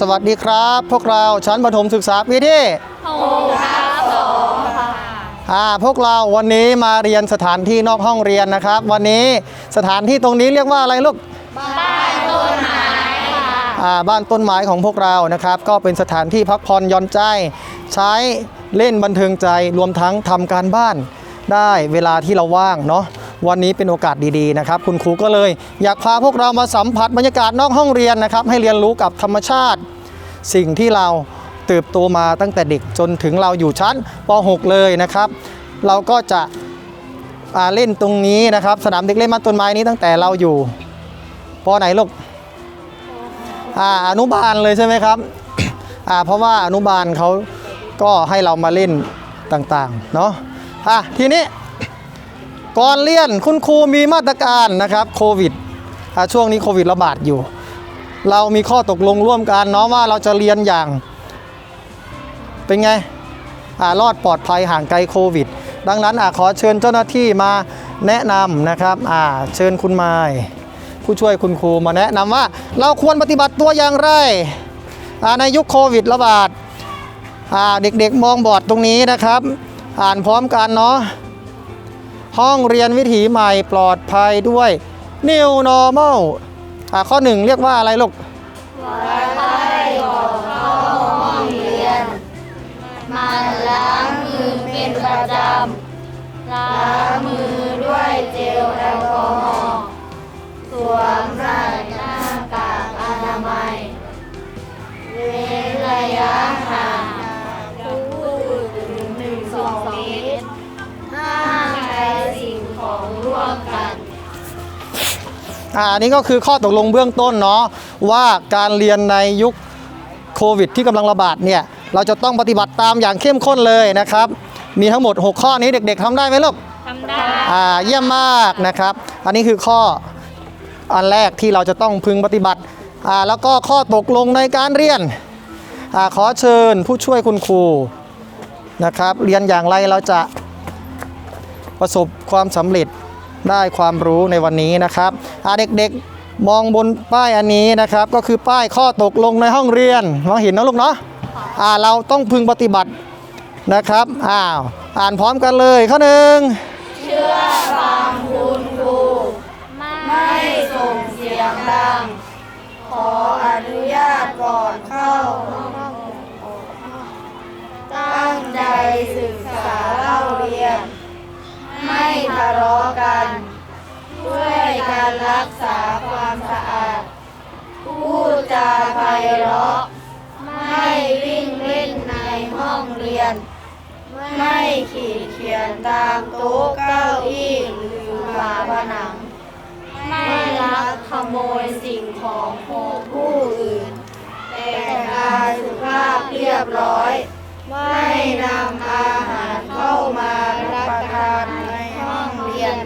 สวัสดีครับ พวกเราชั้นประถมศึกษาปีที่อ่าพวกเราวันนี้มาเรียนสถานที่นอกห้องเรียนนะครับ วันนี้สถานที่ตรงนี้เรียกว่าอะไรลูกบ้านต้นไม้ค่ะบ้านต้นไม้ของพวกเรานะครับ ก็เป็นสถานที่พักผ่อนหย่อนใจ ใช้เล่นบันเทิงใจรวมทั้งทำการบ้านได้เวลาที่เราว่างเนาะวันนี้เป็นโอกาสดีๆนะครับ คุณครูก็เลย อยากพาพวกเรามาสัมผัสบรรยากาศนอกห้องเรียนนะครับ ให้เรียนรู้กับธรรมชาติ สิ่งที่เราเติบโตมาตั้งแต่เด็กจนถึงเราอยู่ชั้นป .6 เลยนะครับ เราก็จะเล่นตรงนี้นะครับ สนามเด็กเล่นบ้าต้นไม้นี้ตั้งแต่เราอยู่ปไหนลูกอ่าอนุบาลเลยใช่ไหมครับอ่าเพราะว่าอนุบาลเขาก็ให้เรามาเล่นต่างๆเนาะอะทีนี้ก่อนเรียนคุณครูมีมาตรการนะครับโควิดช่วงนี้โควิดระบาดอยู่ เรามีข้อตกลงร่วมกันเนาะว่าเราจะเรียนอย่าง เป็นไงอารอดปลอดภัยห่างไกลโควิด ดังนั้นอขอเชิญเจ้าหน้าที่มาแนะนำนะครับเชิญคุณไมายผู้ช่วยคุณครูมาแนะนำว่า เราควรปฏิบัติตัวอย่างไรในยุคโควิดระบาดาเด็กๆมองบอร์ดตรงนี้นะครับ อ่านพร้อมกันเนาะห้องเรียนวิถีใหม่ปลอดภัยด้วย New Normal อ่าข้อหนึ่งเรียกว่าอะไรลูกไปห้องเรียนล้างมือเป็นประจำล้างมือด้วยเจลแอลกอฮอล์สวมใส่หน้ากากอนามัยเว้นระยะห่างจากผู้อื่นหนึ่งสองเมตรห้ามใช้สิ่งของร่วมกัน อ่าอันนี้ก็คือข้อตกลงเบื้องต้นเนาะว่าการเรียนในยุคโควิด ที่กำลังระบาดเนี่ยเราจะต้องปฏิบัติตามอย่างเข้มข้นเลยนะครับ มีทั้งหมด 6 ข้อนี้เด็ก ๆทำได้ไหมลูกทำได้อ่าเยี่ยมมากนะครับ อันนี้คือข้ออันแรกที่เราจะต้องพึงปฏิบัติอ่าแล้วก็ข้อตกลงในการเรียนอาขอเชิญผู้ช่วยคุณครูนะครับ เรียนอย่างไรเราจะประสบความสำเร็จ ได้ความรู้ในวันนี้นะครับอาเด็กๆมองบนป้ายอันนี้นะครับ ก็คือป้ายข้อตกลงในห้องเรียนมองเห็นนะลูกเนาะอ่าเราต้องพึงปฏิบัตินะครับอ้าวอ่านพร้อมกันเลยข้อหนึ่งเชื่อฟังคุณครูไม่ส่งเสียงดัง ขออนุญาตก่อนเข้า ตั้งใจศึกษาเล่าเรียน ไม่ทะเลาะกันช่วยการรักษาความสะอาดพูดจาไพเราะไม่วิ่งเล่นในห้องเรียน ไม่ขีดเขียนตามโต๊ะเก้าอี้หรือฝาผนัง ไม่ลักขโมยสิ่งของของผู้อื่น แต่งกายสุภาพเรียบร้อย ไม่นำอาหารเข้ามารับประทานในห้องเรียน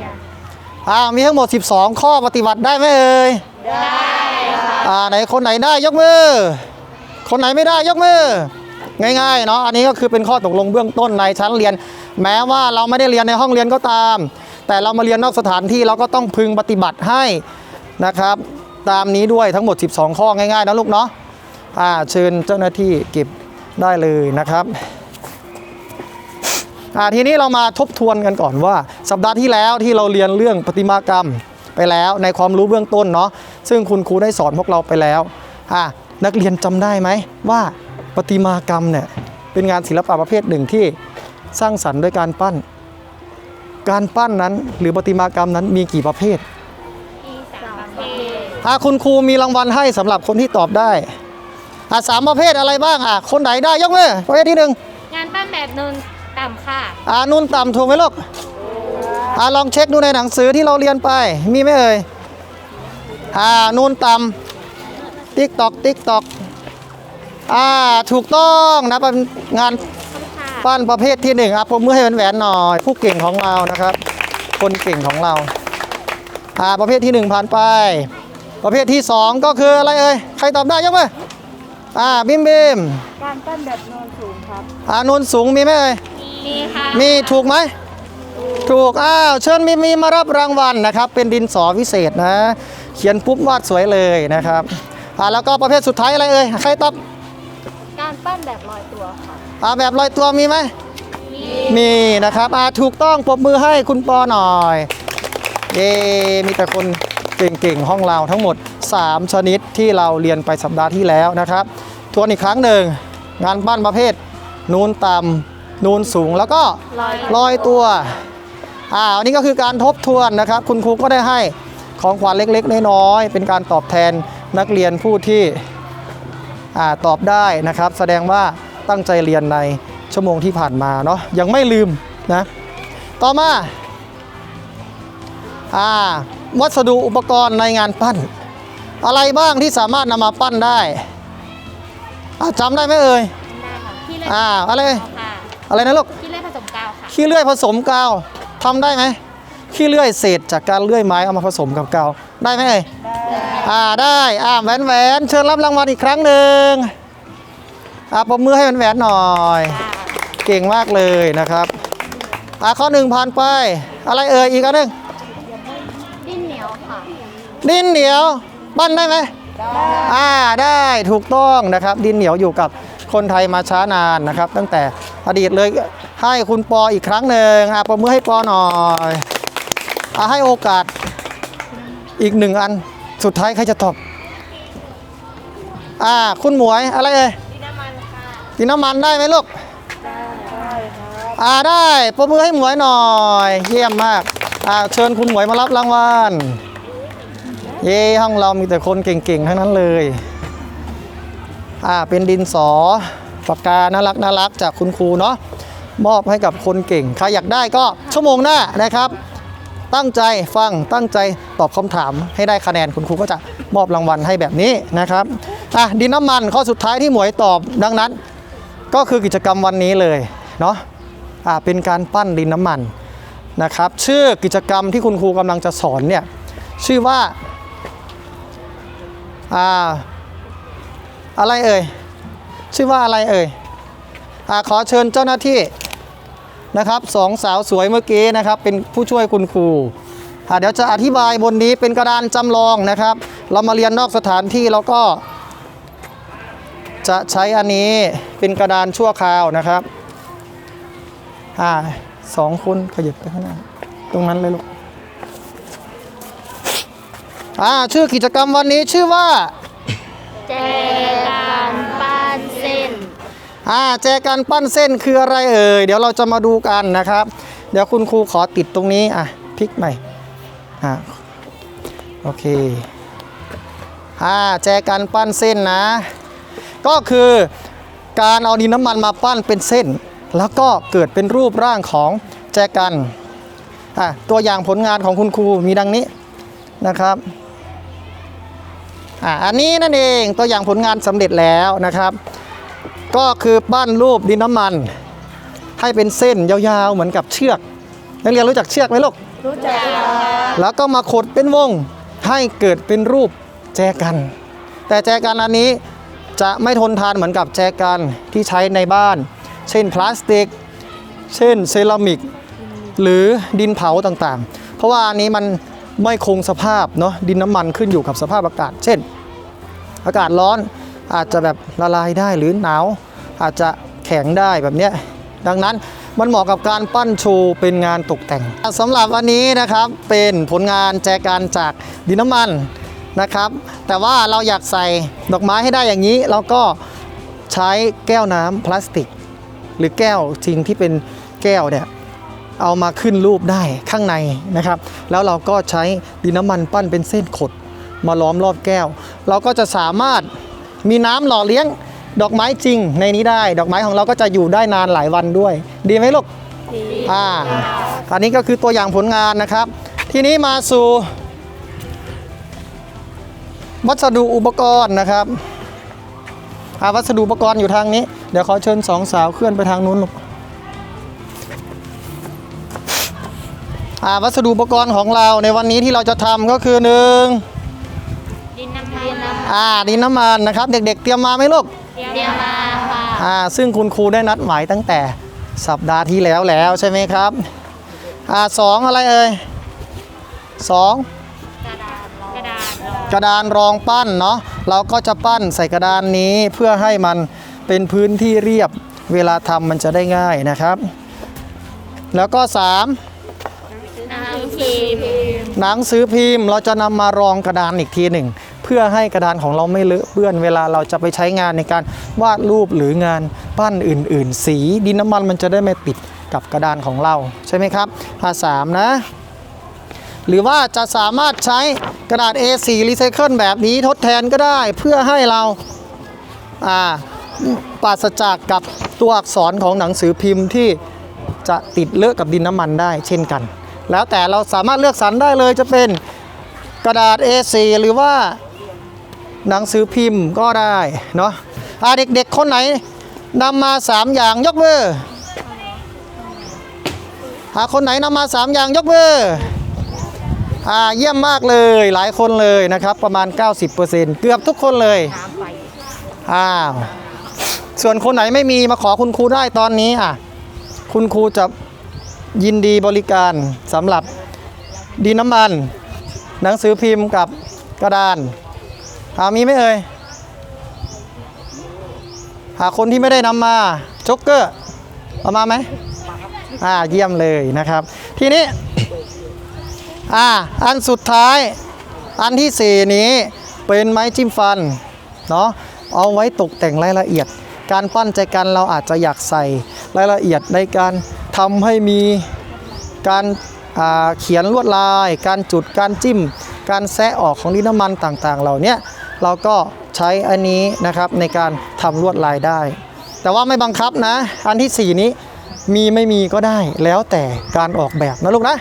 อ่ามีทั้งหมด 12 ข้อปฏิบัติได้ไหมเอ่ยได้ค่ะอ่าไหนคนไหนได้ยกมือ คนไหนไม่ได้ยกมือ ง่ายๆเนาะอันนี้ก็คือเป็นข้อตกลงเบื้องต้นในชั้นเรียน แม้ว่าเราไม่ได้เรียนในห้องเรียนก็ตาม แต่เรามาเรียนนอกสถานที่เราก็ต้องพึงปฏิบัติให้นะครับ ตามนี้ด้วยทั้งหมด 12 ข้อง่ายๆนะลูกเนาะอ่าเชิญเจ้าหน้าที่เก็บได้เลยนะครับ ทีนี้เรามาทบทวนกันก่อนว่า สัปดาห์ที่แล้วที่เราเรียนเรื่องประติมากรรมไปแล้วในความรู้เบื้องต้นเนาะซึ่งคุณครูได้สอนพวกเราไปแล้วอ่านักเรียนจำได้ไหมว่าประติมากรรมเนี่ยเป็นงานศิลปะประเภทหนึ่งที่สร้างสรรค์ด้วยการปั้น การปั้นนั้นหรือประติมากรรมนั้นมีกี่ประเภทมีสามประเภทอ่าคุณครูมีรางวัลให้สำหรับคนที่ตอบได้อ่าสามประเภทอะไรบ้างอะคนไหนได้ยกมือประเภทที่หนึ่งงานปั้นแบบนูน ต่ำค่ะ อ่านุ่นต่ำถูกไหมลูกอ่าลองเช็คดูในหนังสือที่เราเรียนไป มีไหมเอ่ยอ่านุ่นต่ำติ๊กตอกติ๊กตอกอ่าถูกต้องนะเป็นงานปั้นประเภทที่หนึ่งอะผมมือให้แหวนๆหน่อย ผู้เก่งของเรานะครับ คนเก่งของเราอ่าประเภทที่หนึ่งผ่านไป ประเภทที่สองก็คืออะไรเอ่ยใครตอบได้ยกมืออ่าบิมบิมการปั้นแบบนูนสูงครับ อ่านุ่นสูงมีไหมเอ่ย มีค่ะมีถูกไหม ถูก อ้าว เชิญมีมีมารับรางวัลนะครับ เป็นดินสอวิเศษนะ เขียนปุ๊บวาดสวยเลยนะครับ อ่าแล้วก็ประเภทสุดท้ายอะไรเอ่ย ใครตอบ การปั้นแบบลอยตัวค่ะอ่าแบบลอยตัวมีไหม มีนะครับอ่าถูกต้องปรบมือให้คุณปอหน่อย เย้มีแต่คนเก่งๆ ห้องเราทั้งหมด 3 ชนิดที่เราเรียนไปสัปดาห์ที่แล้วนะครับ ทวนอีกครั้งหนึ่ง งานปั้นประเภทนูนต่ำ นูนสูงแล้วก็ลอยลอยตัวอ่าอันนี้ก็คือการทบทวนนะครับ คุณครูก็ได้ให้ของขวัญเล็กๆน้อยๆเป็นการตอบแทนนักเรียนผู้ที่อ่าตอบได้นะครับ แสดงว่าตั้งใจเรียนในชั่วโมงที่ผ่านมาเนาะยังไม่ลืมนะต่อมาอ่าวัสดุอุปกรณ์ในงานปั้น อะไรบ้างที่สามารถนำมาปั้นได้อ่าจำได้ไหมเอ่ยได้ค่ะที่เล่นอ่าอะไรค่ะ อะไรนะลูกที่เล่นผสมกาวค่ะขี้เลื่อยผสมกาวทำได้ไหมขี้เลื่อยเศษจากการเลื่อยไม้เอามาผสมกับกาวได้ไหมเอ่ยได้อ่าได้อ่าแหวนแหวนเชิญรับรางวัลอีกครั้งหนึ่งอ่าปรบมือให้แหวนแหวนหน่อย เก่งมากเลยนะครับอ่าข้อหนึ่งผ่านไป อะไรเอ่ยอีกอันหนึ่งดิ้นเหนียวค่ะดินเหนียว ปั้นได้ไหมอ่าได้ถูกต้องนะครับ ดินเหนียวอยู่กับ คนไทยมาช้านานนะครับ ตั้งแต่อดีตเลยให้คุณปออีกครั้งหนึ่งอะประมือให้ปอหน่อยอะให้โอกาสอีกหนึ่งอันสุดท้ายใครจะตอบอ่าคุณหมวยอะไรเอ่ยดินน้ำมันค่ะกินน้ำมันได้ไหมลูกอ่าได้ประมือให้หมวยหน่อย เยี่ยมมากอ่าเชิญคุณหมวยมารับรางวัลเย้ห้องเรามีแต่คนเก่งๆทั้งนั้นเลย อ่าเป็นดินสอปากกาน่ารักน่ารักจากคุณครูเนาะมอบให้กับคนเก่ง ใครอยากได้ก็ชั่วโมงหน้านะครับ ตั้งใจฟังตั้งใจตอบคำถามให้ได้คะแนนคุณครูก็จะมอบรางวัลให้แบบนี้นะครับอะดินน้ำมันข้อสุดท้ายที่หมวยตอบดังนั้น ก็คือกิจกรรมวันนี้เลยเนาะอ่าเป็นการปั้นดินน้ำมันนะครับชื่อกิจกรรมที่คุณครูกำลังจะสอนเนี่ยชื่อว่าอ่า อะไรเอ่ย ชื่อว่าอะไรเอ่ยอขอเชิญเจ้าหน้าที่นะครับสองสาวสวยเมื่อกี้นะครับ เป็นผู้ช่วยคุณครูเดี๋ยวจะอธิบายบนนี้เป็นกระดานจำลองนะครับ เรามาเรียนนอกสถานที่แล้วก็ จะใช้อันนี้เป็นกระดานชั่วคราวนะครับอ่าสองคนขยับไปข้างหน้าตรงนั้นเลยลูกอ่าชื่อกิจกรรมวันนี้ชื่อว่า แจการปั้นเส้น อ่าแจกันปั้นเส้นคืออะไรเอ่ยเดี๋ยวเราจะมาดูกันนะครับ เดี๋ยวคุณครูขอติดตรงนี้อะพลิกใหม่อ่าโอเคอ่าแจกันปั้นเส้นนะ ก็คือการเอาดินน้ำมันมาปั้นเป็นเส้น แล้วก็เกิดเป็นรูปร่างของแจกันอะตัวอย่างผลงานของคุณครูมีดังนี้นะครับ อ่าอันนี้นั่นเองตัวอย่างผลงานสำเร็จแล้วนะครับ ก็คือปั้นรูปดินน้ำมัน ให้เป็นเส้นยาวๆเหมือนกับเชือกนักเรียนรู้จักเชือกไหมลูกรู้จักค่ะแล้วก็มาขดเป็นวงให้เกิดเป็นรูปแจกัน แต่แจกันอันนี้จะไม่ทนทานเหมือนกับแจกันที่ใช้ในบ้าน เช่นพลาสติก เช่นเซรามิก หรือดินเผาต่างๆ เพราะว่าอันนี้มัน ไม่คงสภาพเนาะดินน้ำมันขึ้นอยู่กับสภาพอากาศ เช่น อากาศร้อนอาจจะแบบละลายได้หรือหนาว อาจจะแข็งได้แบบเนี้ยดังนั้นมันเหมาะกับการปั้นโชว์เป็นงานตกแต่งสำหรับวันนี้นะครับเป็นผลงานแจกันจากดินน้ำมันนะครับ แต่ว่าเราอยากใส่ดอกไม้ให้ได้อย่างนี้ เราก็ใช้แก้วน้ำพลาสติก หรือแก้วจริงที่เป็นแก้วเนี่ย เอามาขึ้นรูปได้ข้างในนะครับ แล้วเราก็ใช้ดินน้ำมันปั้นเป็นเส้นขด มาล้อมรอบแก้ว เราก็จะสามารถมีน้ำหล่อเลี้ยงดอกไม้จริงในนี้ได้ ดอกไม้ของเราก็จะอยู่ได้นานหลายวันด้วย ดีไหมลูกอ่าอันนี้ก็คือตัวอย่างผลงานนะครับ ทีนี้มาสู่ วัสดุอุปกรณ์นะครับอ่าวัสดุอุปกรณ์อยู่ทางนี้ เดี๋ยวขอเชิญสองสาวเคลื่อนไปทางนู้นลูก วัสดุอุปกรณ์ของเราในวันนี้ที่เราจะทำก็คือหนึ่งดินน้ำมันน้อ่าดินน้ำมันนะครับ เด็กๆ เตรียมมาไหมลูกำเดียวมาค่ะอ่าซึ่งคุณครูได้นัดหมายตั้งแต่สัปดาห์ที่แล้วแล้วใช่ไหมครับอ่าสองอะไรเอ่ยสองกระดาษกระดาษรองกระดานรองปั้นเนาะเราก็จะปั้นใส่กระดานนี้เพื่อให้มันเป็นพื้นที่เรียบเวลาทำมันจะได้ง่ายนะครับ แล้วก็3น้ำ พิมพ์หนังสือพิมพ์เราจะนำมารองกระดานอีกทีหนึ่ง เพื่อให้กระดานของเราไม่เลอะเปื้อนเวลาเราจะไปใช้งานในการวาดรูปหรืองานปั้นอื่น ๆ สีดินน้ำมันมันจะได้ไม่ติดกับกระดานของเราใช่ไหมครับภาษามนะ หรือว่าจะสามารถใช้กระดาษ A4 รีไซเคิลแบบนี้ทดแทนก็ได้เพื่อให้เราอ่าปราศจากกับตัวอักษรของหนังสือพิมพ์ที่จะติดเลอะกับดินน้ำมันได้เช่นกัน แล้วแต่เราสามารถเลือกสรรได้เลยจะเป็นกระดาษ A4 หรือว่าหนังสือพิมพ์ก็ได้เนาะอ่าเด็กๆคนไหนนำมา 3 อย่างยกมือหาคนไหนนำมา 3 อย่างยกมืออ่าเยี่ยมมากเลยหลายคนเลยนะครับประมาณ 90%เกือบทุกคนเลยอ้าวส่วนคนไหนไม่มีมาขอคุณครูได้ตอนนี้อะคุณครูจะ ยินดีบริการสำหรับดินน้ำมัน หนังสือพิมพ์กับกระดานอามีไหมเอ่ยหาคนที่ไม่ได้นำมาจ็กเกอร์เอามาไหมอ่าเยี่ยมเลยนะครับ ทีนี้อ่าอันสุดท้ายอันที่สี่นี้เป็นไม้จิ้มฟันเนาะเอาไว้ตกแต่งรายละเอียด การปั้นใจกันเราอาจจะอยากใส่รายละเอียดในการ ทำให้มีการเขียนลวดลาย การจุดการจิ้ม การแซะออกของดินน้ำมันต่างๆ เหล่านี้เราก็ใช้อันนี้นะครับในการทำลวดลายได้ แต่ว่าไม่บังคับนะ อันที่สี่นี้มีไม่มีก็ได้แล้วแต่การออกแบบนะลูกนะ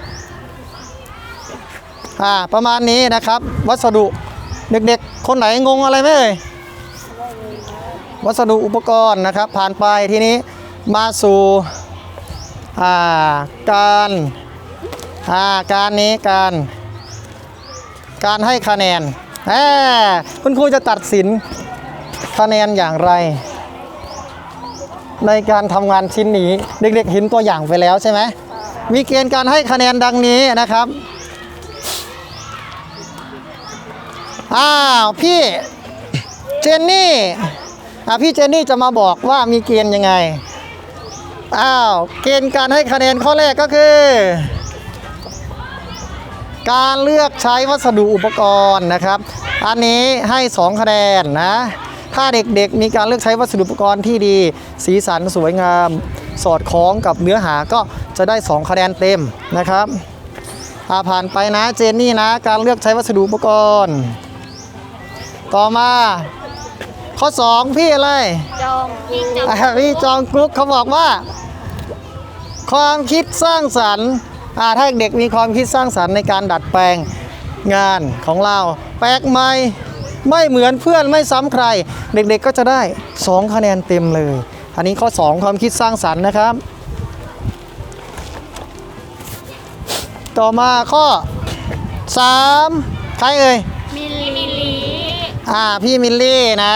อ่าประมาณนี้นะครับ วัสดุเด็กๆ คนไหนงงอะไรไหมเอ่ยวัสดุอุปกรณ์นะครับ ผ่านไปทีนี้มาสู่ อ่าการอ่าการนี้การการให้คะแนนแหมคุณครูจะตัดสินคะแนนอย่างไร ในการทำงานชิ้นนี้ เด็กๆเห็นตัวอย่างไปแล้วใช่ไหมมีเกณฑ์การให้คะแนนดังนี้นะครับอ้าวพี่เจนนี่อะพี่เจนนี่จะมาบอกว่ามีเกณฑ์ยังไง อ้าวเกณฑ์การให้คะแนนข้อแรกก็คือ การเลือกใช้วัสดุอุปกรณ์นะครับ อันนี้ให้ 2 คะแนนนะ ถ้าเด็กๆ มีการเลือกใช้วัสดุอุปกรณ์ที่ดี สีสันสวยงาม สอดคล้องกับเนื้อหาก็จะได้ 2 คะแนนเต็มนะครับอาผ่านไปนะเจนนี่นะ การเลือกใช้วัสดุอุปกรณ์ ต่อมา ข้อ2พี่อะไรจองยิ่งจอ่าพี่จองกรุ๊กเขาบอกว่า ความคิดสร้างสรรค์อ่าถ้าเด็กมีความคิดสร้างสรรค์ในการดัดแปลงงานของเรา แปลกใหม่ไม่เหมือนเพื่อนไม่ซ้ำใคร เด็กๆก็จะได้ 2 คะแนนเต็มเลย อันนี้ข้อ 2 ความคิดสร้างสรรค์นะครับ ต่อมาข้อ 3 ใครเอ่ยมิลลิลี อ่าพี่มิลลี่นะ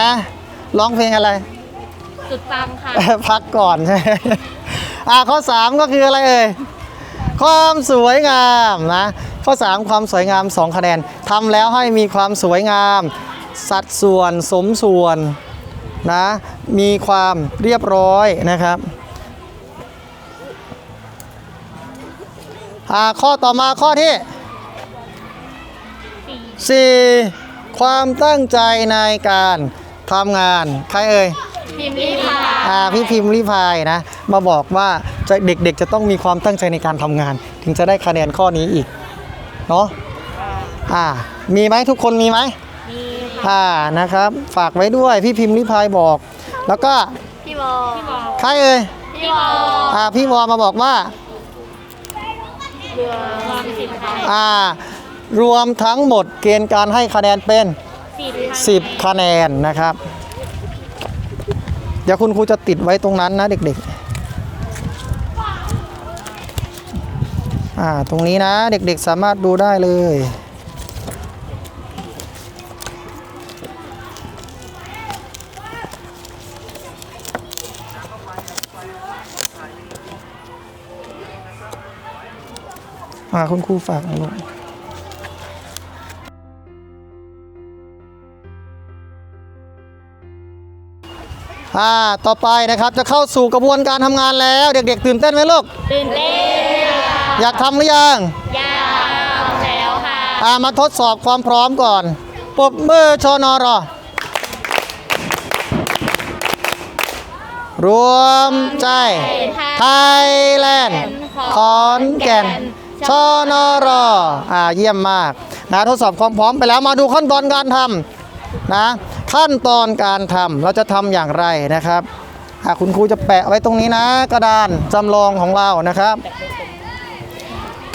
ร้องเพลงอะไรสุดฟังค่ะ พักก่อนใช่ไหมอ่าข้อ 3 ก็คืออะไรเอ่ยความสวยงามนะข้อ 3 ความสวยงาม 2 คะแนนทำแล้วให้มีความสวยงาม สัดส่วนสมส่วนนะมีความเรียบร้อยนะครับอ่าข้อต่อมาข้อที่4 ความตั้งใจในการทำงานใครเอ่ย พิมพ์ลิพาย อ่าพี่พิมพ์ริพายนะ มาบอกว่าจะเด็กๆ จะต้องมีความตั้งใจในการทำงาน ถึงจะได้คะแนนข้อนี้อีก เนาะอ่ามีไหมทุกคนมีไหมมีอ่านะครับ ฝากไว้ด้วยพี่พิมพ์ริพายบอก แล้วก็พี่บอพี่บอใครเอ่ยพี่บออ่าพี่วอมาบอกว่าเรือควา รวมทั้งหมดเกณฑ์การให้คะแนนเป็นสิบ10 คะแนนนะครับ เดี๋ยวคุณครูจะติดไว้ตรงนั้นนะเด็กๆ อ่า ตรงนี้นะเด็กๆสามารถดูได้เลยอ่าคุณครูฝากหน่อยลูก อ่าต่อไปนะครับจะเข้าสู่กระบวนการทำงานแล้ว เด็กๆ ตื่นเต้นไหมลูกตื่นเต้นค่ะอยากทำหรือยังยาวแล้วค่ะ อ่ามาทดสอบความพร้อมก่อนปรบมือชนอรอรวมใจ ไทยแลนด์ขอนแก่นชนรออ่าเยี่ยมมากนะทดสอบความพร้อมไปแล้วมาดูขั้นตอนการทำนะ ขั้นตอนการทำเราจะทำอย่างไรนะครับคุณครูจะแปะไว้ตรงนี้นะกระดานจำลองของเรานะครับ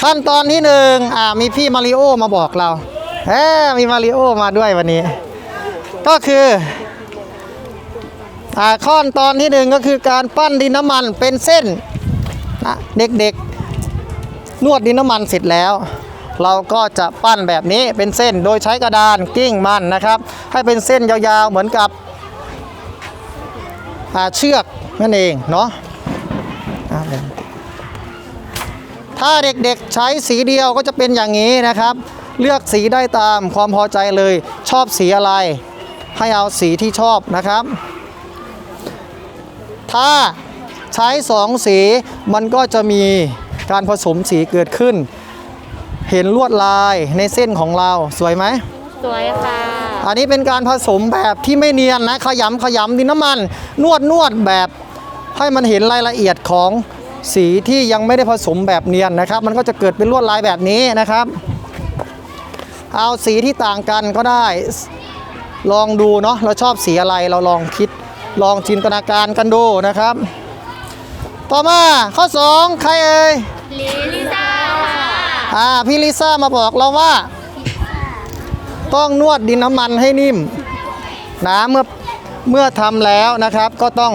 ขั้นตอนที่หนึ่งมีพี่มาริโอมาบอกเราแหมมีมาริโอมาด้วยวันนี้ ก็คืออขั้นตอนที่หนึ่งก็คือการปั้นดินน้ำมันเป็นเส้นนะเด็กๆนวดดินน้ำมันเสร็จแล้ว เราก็จะปั้นแบบนี้เป็นเส้นโดยใช้กระดานกิ้งมันนะครับ ให้เป็นเส้นยาวๆเหมือนกับเชือกนั่นเองเนาะถ้าเด็กๆใช้สีเดียวก็จะเป็นอย่างนี้นะครับ เลือกสีได้ตามความพอใจเลย ชอบสีอะไร ให้เอาสีที่ชอบนะครับ ถ้าใช้สองสีมันก็จะมีการผสมสีเกิดขึ้น เห็นลวดลายในเส้นของเราสวยไหมสวยค่ะ อันนี้เป็นการผสมแบบที่ไม่เนียนนะ ขยำขยำดินน้ำมัน นวดนวดแบบให้มันเห็นรายละเอียดของสีที่ยังไม่ได้ผสมแบบเนียนนะครับ มันก็จะเกิดเป็นลวดลายแบบนี้นะครับ เอาสีที่ต่างกันก็ได้ ลองดูเนาะเราชอบสีอะไรเราลองคิดลองจินตนาการกันดูนะครับ ต่อมาข้อ 2 ใครเอ่ยลิซ่าค่ะ อ่าพี่ลิซ่ามาบอกเราว่า ต้องนวดดินน้ำมันให้นิ่มนะเมื่อเมื่อทำแล้วนะครับ ก็ต้อง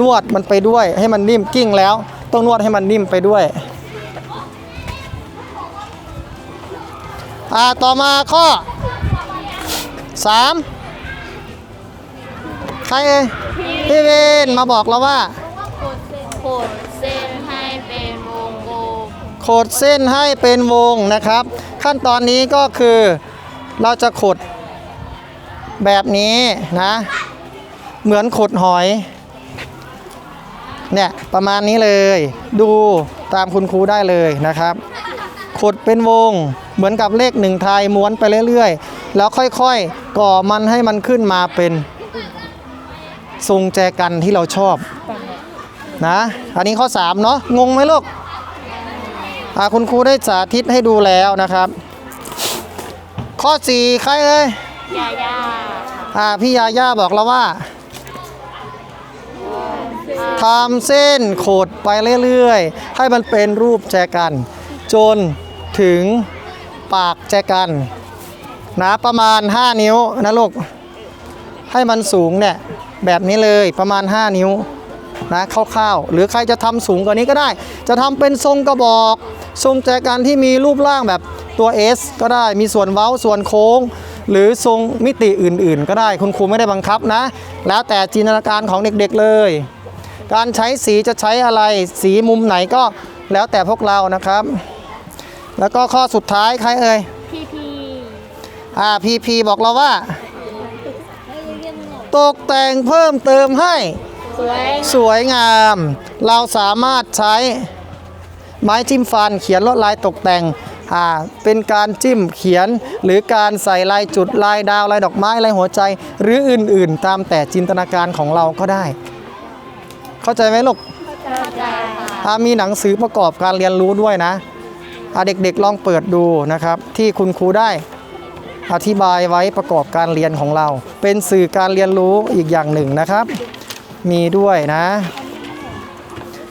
นวดมันไปด้วย ให้มันนิ่มกิ้งแล้ว ต้องนวดให้มันนิ่มไปด้วยอ่าต่อมาข้อ 3 ใครเอ่ยพี่เวนมาบอกเราว่าโคดเขดเส้นให้เป็นวงนะครับ ขั้นตอนนี้ก็คือเราจะขดแบบนี้นะ เหมือนขดหอย เนี่ยประมาณนี้เลยดูตามคุณครูได้เลยนะครับ ขดเป็นวงเหมือนกับเลขหนึ่งไทยม้วนไปเรื่อยๆ แล้วค่อยๆ ก่อมันให้มันขึ้นมาเป็นทรงแจกันที่เราชอบนะ อันนี้ข้อ 3 เนาะงงไหมลูก คุณครูได้สาธิตให้ดูแล้วนะครับ ข้อ4ใครเอ่ยยาย่าอ่าพี่ยาย่าบอกเราว่าทำเส้นโขดไปเรื่อยๆ ให้มันเป็นรูปแจกัน จนถึงปากแจกันนะประมาณ 5 นิ้วนะลูก ให้มันสูงเนี่ยแบบนี้เลยประมาณ 5 นิ้ว นะคร่าวๆ หรือใครจะทำสูงกว่านี้ก็ได้ จะทำเป็นทรงกระบอก ทรงแจกันที่มีรูปร่างแบบตัว S ก็ได้มีส่วนเว้าส่วนโค้ง หรือทรงมิติอื่นๆ ก็ได้คุณครูไม่ได้บังคับนะ แล้วแต่จินตนาการของเด็กๆเลย การใช้สีจะใช้อะไรสีมุมไหนก็แล้วแต่พวกเรานะครับ แล้วก็ข้อสุดท้ายใครเอ่ยพี่พี่อ่าพีพีบอกเราว่า ตกแต่งเพิ่มเติมให้ สวยสวยงาม เราสามารถใช้ไม้จิ้มฟันเขียนลวดลายตกแต่งอ่าเป็นการจิ้มเขียนหรือการใส่ลายจุดลายดาวลายดอกไม้ลายหัวใจ หรืออื่นๆ ตามแต่จินตนาการของเราก็ได้ เข้าใจไหมลูกเข้าใจค่ะอ่ามีหนังสือประกอบการเรียนรู้ด้วยนะอ่าเด็กๆลองเปิดดูนะครับ ที่คุณครูได้อธิบายไว้ประกอบการเรียนของเรา เป็นสื่อการเรียนรู้อีกอย่างหนึ่งนะครับ มีด้วยนะ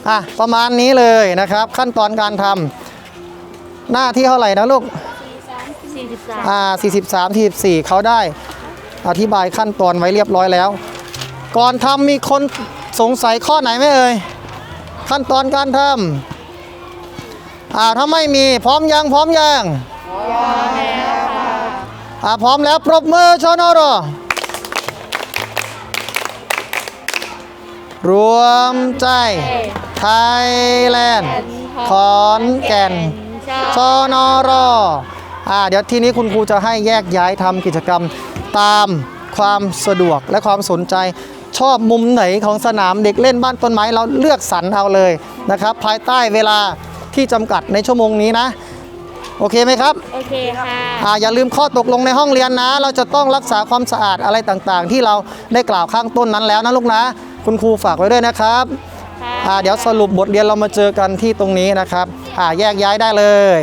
อะประมาณนี้เลยนะครับ ขั้นตอนการทำหน้าที่เท่าไหร่นะลูกสี่สิบสามอ่า43 44เขาได้ อธิบายขั้นตอนไว้เรียบร้อยแล้ว ก่อนทำมีคนสงสัยข้อไหนไหมเอ่ยขั้นตอนการทำอ่าถ้าไม่มีพร้อมยังพร้อมยังพร้อมแล้วค่ะอ่าพร้อมแล้วปรบมือชนอรอ รวมใจ ไทยแลนด์ ขอนแก่นชนรออ่าเดี๋ยวทีนี้คุณครูจะให้แยกย้ายทำกิจกรรมตามความสะดวกและความสนใจชอบมุมไหนของสนามเด็กเล่นบ้านต้นไม้เราเลือกสรรเอาเลยนะครับ ภายใต้เวลาที่จำกัดในชั่วโมงนี้นะ โอเคไหมครับ โอเคค่ะอ่าอย่าลืมข้อตกลงในห้องเรียนนะ เราจะต้องรักษาความสะอาดอะไรต่างๆ ที่เราได้กล่าวข้างต้นนั้นแล้วนะลูกนะ คุณครูฝากไว้ด้วยนะครับอ่าเดี๋ยวสรุปบทเรียนเรามาเจอกันที่ตรงนี้นะครับอ่าแยกย้ายได้เลย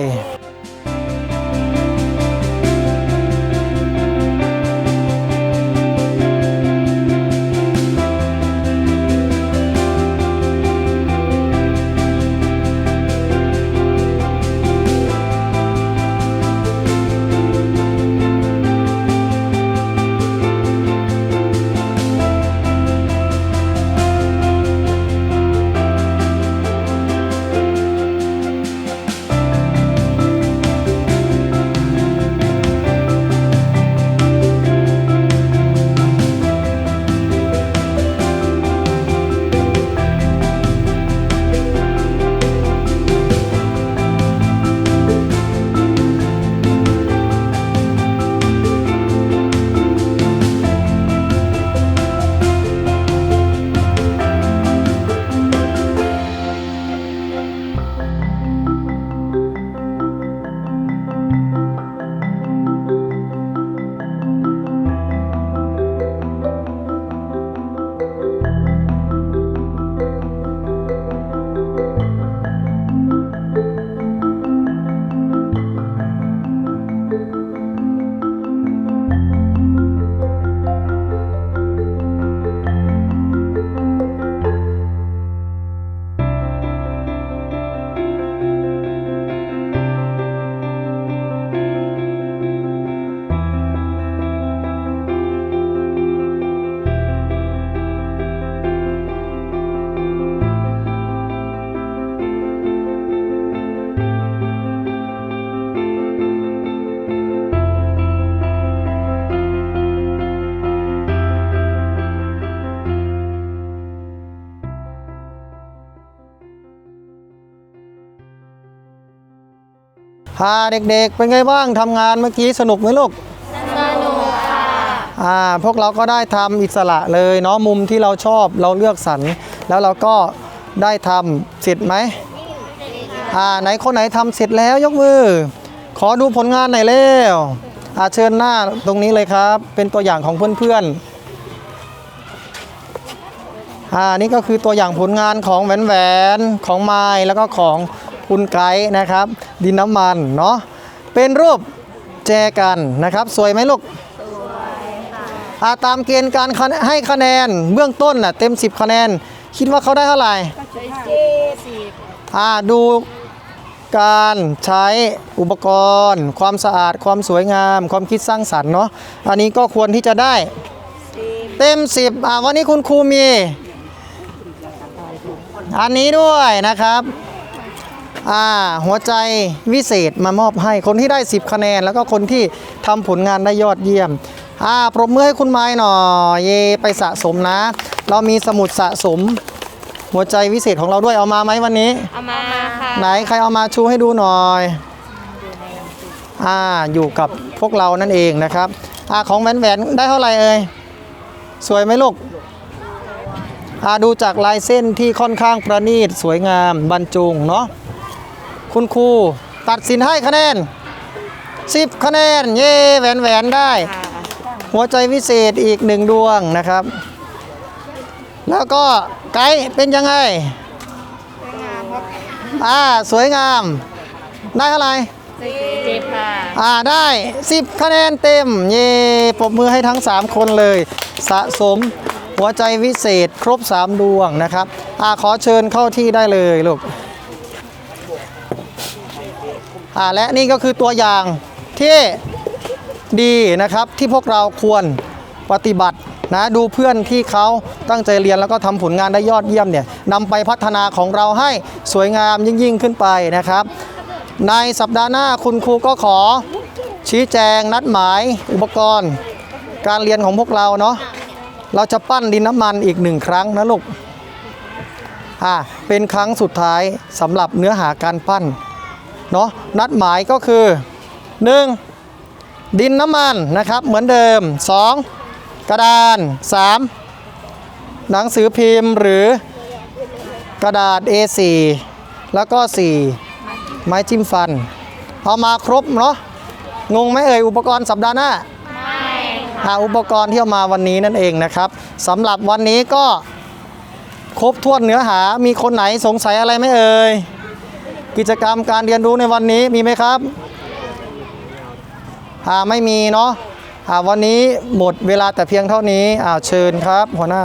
พาเด็กๆ เป็นไงบ้างทำงานเมื่อกี้สนุกไหมลูก สนุกค่ะ อ่าพวกเราก็ได้ทำอิสระเลยเนาะมุมที่เราชอบเราเลือกสรรแล้วเราก็ได้ทำเสร็จไหมอ่าไหนคนไหนทำเสร็จแล้วยกมือ ขอดูผลงานหน่อยเร็วอ่าเชิญหน้าตรงนี้เลยครับ เป็นตัวอย่างของเพื่อนๆอ่านี่ก็คือตัวอย่างผลงานของแหวนแหวนๆของไม้แล้วก็ของ คุณไกด์นะครับ ดินน้ำมันเนาะเป็นรูปแจกันนะครับ สวยไหมลูกอาตามเกณฑ์การคะให้คะแนนเบื้องต้นน่ะเต็ม 10 คะแนน คิดว่าเขาได้เท่าไหร่อ่าดูการใช้อุปกรณ์ ความสะอาดความสวยงาม ความคิดสร้างสรรค์เนาะอันนี้ก็ควรที่จะได้เต็ม 10อ่าวันนี้คุณครูมี อันนี้ด้วยนะครับอ่า หัวใจวิเศษมามอบให้คนที่ได้ 10 คะแนน แล้วก็คนที่ทำผลงานได้ยอดเยี่ยมอ่าปรบมือให้คุณไม้หน่อย เยไปสะสมนะ เรามีสมุดสะสม หัวใจวิเศษของเราด้วยเอามาไหมวันนี้ เอามาค่ะ ไหนใครเอามาชูให้ดูหน่อยอ่าอยู่กับพวกเรานั่นเองนะครับอ่าของแหวนแหวนได้เท่าไหร่เอ่ยสวยไหมลูกอ่าดูจากลายเส้นที่ค่อนข้างประณีตสวยงามบรรจงเนาะ คุณครูตัดสินให้คะแนน 10 คะแนน เย่แหวนแหวนได้ หัวใจวิเศษอีกหนึ่งดวงนะครับ แล้วก็ไกด์เป็นยังไงอ่าสวยงาม ได้เท่าไหร่เจ็บค่ะอ่าได้ 10 คะแนนเต็ม เย่ปรบมือให้ทั้ง 3 คนเลย สะสมหัวใจวิเศษครบ 3 ดวงนะครับอ่าขอเชิญเข้าที่ได้เลยลูก อ่าและนี่ก็คือตัวอย่างที่ดีนะครับที่พวกเราควรปฏิบัตินะดูเพื่อนที่เขาตั้งใจเรียนแล้วก็ทำผลงานได้ยอดเยี่ยมเนี่ยนำไปพัฒนาของเราให้สวยงามยิ่งยิ่งขึ้นไปนะครับ ในสัปดาห์หน้าคุณครูก็ขอชี้แจงนัดหมายอุปกรณ์ การเรียนของพวกเราเนาะเราจะปั้นดินน้ำมันอีกหนึ่งครั้งนะลูกอ่าเป็นครั้งสุดท้ายสำหรับเนื้อหาการปั้น เนาะนัดหมายก็คือ 1. ดินน้ำมันนะครับเหมือนเดิม 2. กระดาน 3. หนังสือพิมพ์หรือกระดาษ A4 แล้วก็ 4 ไม้จิ้มฟัน เอามาครบเนาะงงไหมเอ่ยอุปกรณ์สัปดาห์หน้าไม่อุปกรณ์ที่เอามาวันนี้นั่นเองนะครับสำหรับวันนี้ก็ครบถ้วนเนื้อหามีคนไหนสงสัยอะไรไหมเอ่ย กิจกรรมการเรียนรู้ในวันนี้มีไหมครับอ่าไม่มีเนาะอ่าวันนี้หมดเวลาแต่เพียงเท่านี้อ่าเชิญครับหัวหน้า